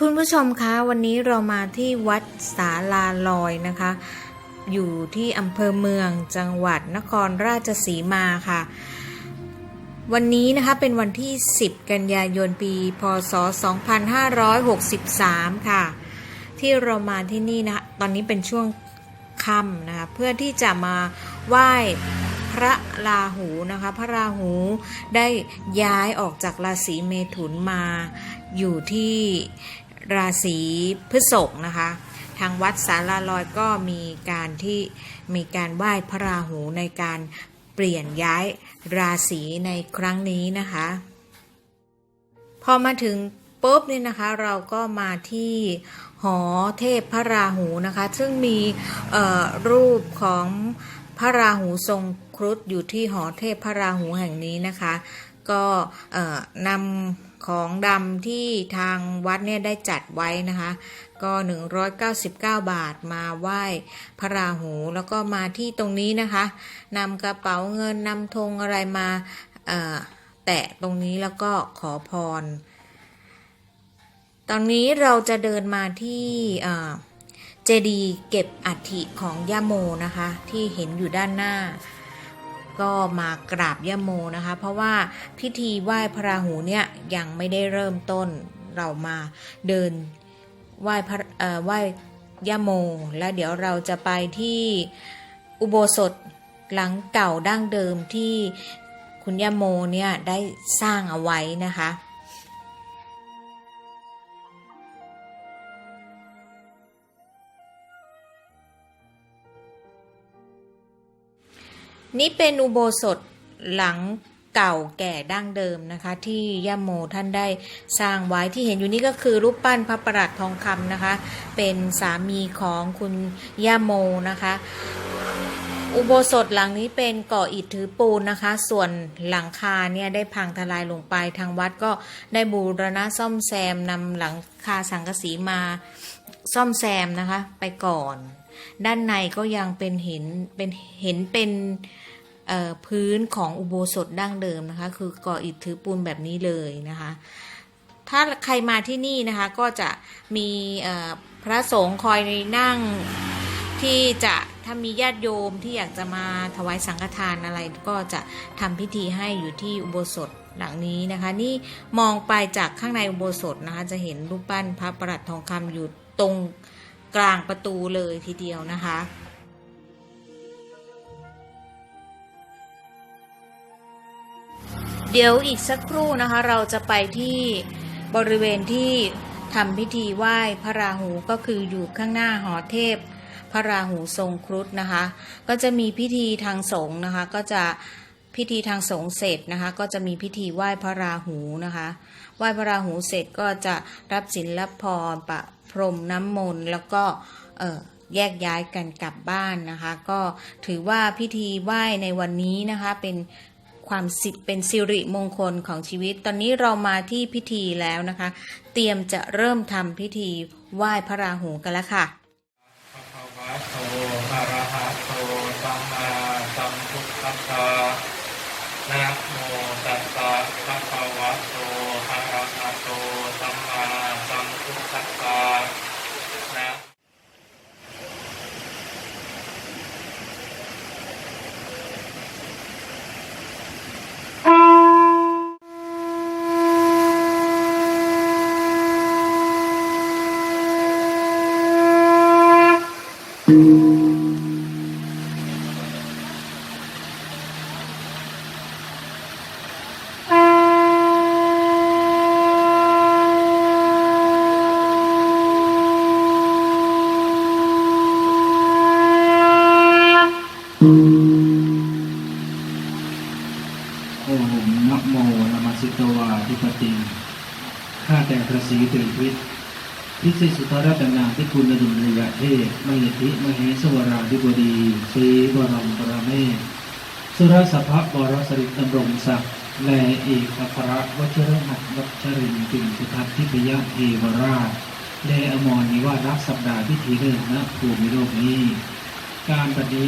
คุณผู้ชมคะวันนี้เรามาที่วัดสาลาลอยนะคะ อยู่ที่อำเภอเมืองจังหวัดนครราชสีมาค่ะ วันนี้นะคะเป็นวันที่ 10 กันยายนปี พศ 2563 ค่ะ ที่เรามาที่นี่นะคะตอนนี้เป็นช่วงค่ำนะคะเพื่อที่จะมาไหว้พระราหูนะคะ พระราหูได้ย้ายออกจากราศีเมถุนมาอยู่ที่ ราศีพฤษภนะคะ ทางวัดสาราลอยก็มีการที่มีการไหว้พระราหูในการเปลี่ยนย้ายราศีในครั้งนี้นะคะ พอมาถึงปุ๊บนี่นะคะเราก็มาที่หอเทพพระราหูนะคะ ซึ่งมีรูปของพระราหูทรงครุฑอยู่ที่หอเทพพระราหูแห่งนี้นะคะ ก็นำ ของดำที่ทางวัดเนี่ยได้จัดไว้นะคะ ก็ 199 บาทมาไหว้พระราหูแล้วก็มาที่ตรงนี้นะคะนำกระเป๋าเงินนำธงอะไรมาแตะตรงนี้แล้วก็ขอพร ตอนนี้เราจะเดินมาที่เอ่อเจดีย์เก็บอัฐิของย่าโมนะคะ ที่เห็นอยู่ด้านหน้า ก็มากราบย่าโมนะคะ เพราะว่าพิธีไหว้พระราหูเนี่ยยังไม่ได้เริ่มต้นเรามาเดินไหว้พระเอ่อไหว้ย่าโม แล้วเดี๋ยวเราจะไปที่อุโบสถหลังเก่าดั้งเดิมที่คุณย่าโมเนี่ยได้สร้างเอาไว้นะคะ นี่เป็นอุโบสถหลังเก่าแก่ดั้งเดิมนะคะ ที่ย่าโมท่านได้สร้างไว้ที่เห็นอยู่นี่ก็คือรูปปั้นพระประหลัดทองคำนะคะ เป็นสามีของคุณย่าโมนะคะ อุโบสถหลังนี้เป็นก่ออิฐถือปูนนะคะ ส่วนหลังคาเนี่ยได้พังทลายลงไปทางวัดก็ได้บูรณะซ่อมแซมนำหลังคาสังกะสีมาซ่อมแซมนะคะ ไปก่อน ด้านในก็ยังเป็นเห็นเป็นเห็นเป็นเอ่อ พื้นของอุโบสถดั้งเดิมนะคะ คือก่ออิฐถือปูนแบบนี้เลยนะคะ ถ้าใครมาที่นี่นะคะก็จะมีพระสงฆ์คอยนั่งที่จะถ้ามีญาติโยมที่อยากจะมาถวายสังฆทานอะไร ก็จะทำพิธีให้อยู่ที่อุโบสถหลังนี้นะคะ นี่มองไปจากข้างในอุโบสถนะคะ จะเห็นรูปปั้นพระประหลัดทองคำอยู่ตรงกลางประตูเลยทีเดียวนะคะ เดี๋ยวอีกสักครู่นะคะ เราจะไปที่บริเวณที่ทำพิธีไหว้พระราหูก็คืออยู่ข้างหน้าหอเทพ พระราหูทรงครุฑนะคะ ก็จะมีพิธีทางสงฆ์นะคะ ก็จะพิธีทางสงฆ์เสร็จนะคะ ก็จะมีพิธีไหว้พระราหูนะคะ ไหว้พระราหูเสร็จก็จะรับศีลรับพรประพรมน้ำมนต์แล้วก็แยกย้ายกันกลับบ้านนะคะ ก็ถือว่าพิธีไหว้ในวันนี้นะคะเป็น ความสิเป็นสิริมงคลของชีวิต ตอนนี้เรามาที่พิธีแล้วนะคะ เตรียมจะเริ่มทำพิธีไหว้พระราหูกันแล้วค่ะภะคะวะโตอะระหะโตสัมมาสัมพุทธัสสะนะโมตัสสะภะคะวะโต ข้าแต่พระศรีตรีพิษพิสิสุทธรัตนาที่คุณดุลยเทพมหิทธิมเหสวราธิบดีศรีบรมปรเมศสุรสภะบรสริตดำรงศักดิ์และเอกอัครวัชรหัตวัชรินปิงสุทัศทิพยะเทวราชและอมรนิวารักสัปดาห์พิธีเดินณภูมิโลกนี้ การปฏิ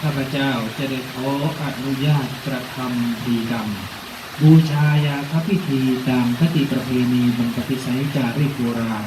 ข้าพเจ้าจะได้ขออนุญาตกระทำพีกรรม บูชายาคพิธีตามคติประเพณีบรรพติสัยจารีโบราณ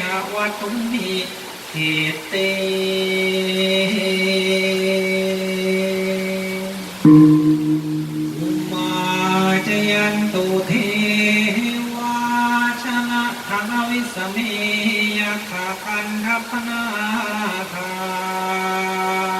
หาวัตุมิเกเตอุมาจยันตุเทวาชนะทาวิสเมยขากันทัพนาคา